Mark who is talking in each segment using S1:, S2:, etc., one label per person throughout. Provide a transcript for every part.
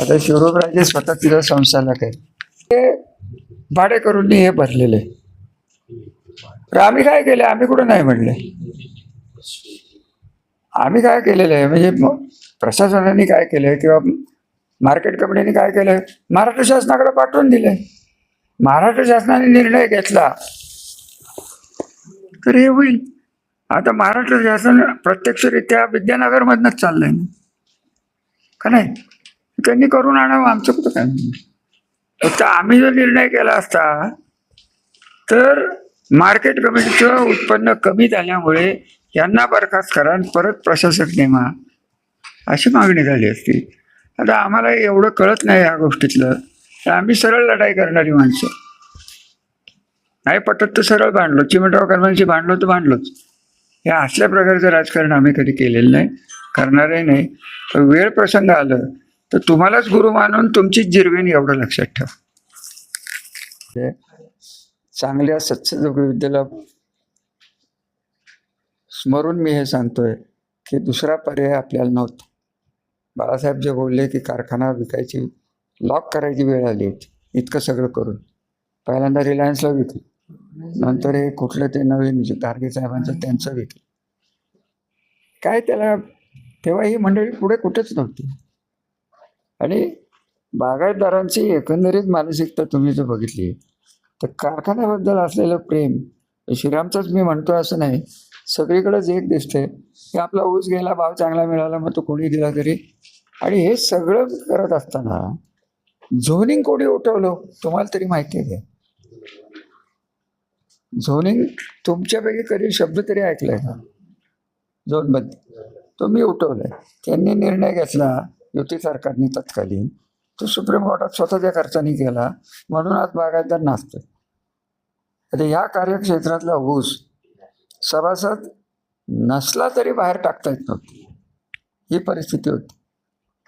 S1: आता शिवराजराजे स्वतः तिला संस्थानक आहे. ते भाडेकरूंनी हे भरलेले तर आम्ही काय केले? आम्ही कुठं नाही म्हणले. आम्ही काय केलेलं आहे? म्हणजे प्रशासनाने काय केलंय किंवा मार्केट कमिटीने काय केलंय? महाराष्ट्र शासनाकडे पाठवून दिले महाराष्ट्र शासनाने निर्णय घेतला. तर हे होईल. आता महाराष्ट्र शासन प्रत्यक्षरित्या विद्यानगरमधनंच चाललंय. ना का नाही? त्यांनी करून आणावं आमचं कुठं काय? फक्त आम्ही जो निर्णय केला असता तर मार्केट कमिटीचं उत्पन्न कमी झाल्यामुळे यांना बरखास्त करा आणि परत प्रशासक नेमा अशी मागणी झाली असती. आता आम्हाला एवढं कळत नाही या गोष्टीतलं. तर आम्ही सरळ लढाई करणारी माणसं. नाही पटत तर सरळ भांडलो चिमटराव कर्मांशी भांडलो तर भांडलोच या असल्या प्रकारचं राजकारण आम्ही कधी केलेलं नाही. करणारही नाही. वेळ प्रसंग आलं तर तुम्हालाच गुरु मानून तुमचीच जिरवीन एवढं लक्षात ठेव. हे चांगल्या सत्संग विद्येला स्मरून मी हे सांगतोय की दुसरा पर्याय आपल्याला नव्हता. बाळासाहेब जे बोलले की कारखाना विकायची लॉक करायची वेळ आली होती. इतकं सगळं करून. पहिल्यांदा रिलायन्सला विकलं. नंतर हे कुठलं ते नवीन गार्गे साहेबांचं त्यांचं विकलं. काय त्याला तेव्हा ही मंडळी पुढे कुठेच नव्हती. आणि बागायतदारांची एकंदरीत मानसिकता तुम्ही जर बघितली तर कारखान्याबद्दल असलेलं प्रेम श्रीरामचंच मी म्हणतो असं नाही सगळीकडेच एक दिसतंय की आपला ऊस गेला भाव चांगला मिळाला मग तो कोणी दिला तरी. आणि हे सगळं करत असताना झोनिंग कोणी उठवलं तुम्हाला तरी माहिती आहे. झोनिंग तुमच्यापैकी कधी शब्द तरी ऐकलाय का? झोनबद्दल तो मी उठवलाय. त्यांनी निर्णय घेतला युती सरकारने तत्कालीन. तो सुप्रीम कोर्टात स्वतःच्या खर्चाने केला म्हणून आज बागायतदार नाचतोय. आता ह्या कार्यक्षेत्रातला ऊस सभासद नसला तरी बाहेर टाकता येत नव्हती. ही परिस्थिती होती.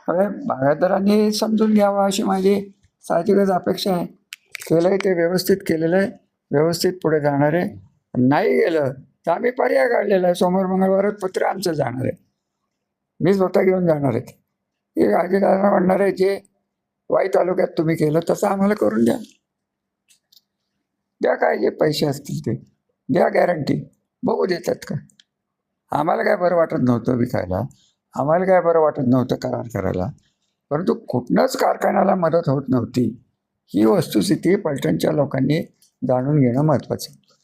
S1: હવે बागायतदारांनी समजून घ्यावं अशी माझी साहजिकच अपेक्षा आहे. केलं ते व्यवस्थित केलेलं आहे. व्यवस्थित पुढे जाणार आहे. नाही गेलं तर आम्ही पर्याय काढलेला आहे. सोमवार मंगळवारच पत्र आमचं जाणार आहे. मी स्वतः घेऊन जाणार आहे. हे अजितदादांना म्हणणार आहे जे वाई तालुक्यात तुम्ही केलं तसं आम्हाला करून द्या. द्या काय जे पैसे असतील ते. द्या गॅरंटी बघू देतात का? आम्हाला काय बरं वाटत नव्हतं विकायला. आम्हाला काय बरं वाटत नव्हतं करार करायला. परंतु कुठनंच कारखान्याला मदत होत नव्हती. ही वस्तुस्थिती पलटणच्या लोकांनी जाणून घेणं महत्त्वाचं आहे.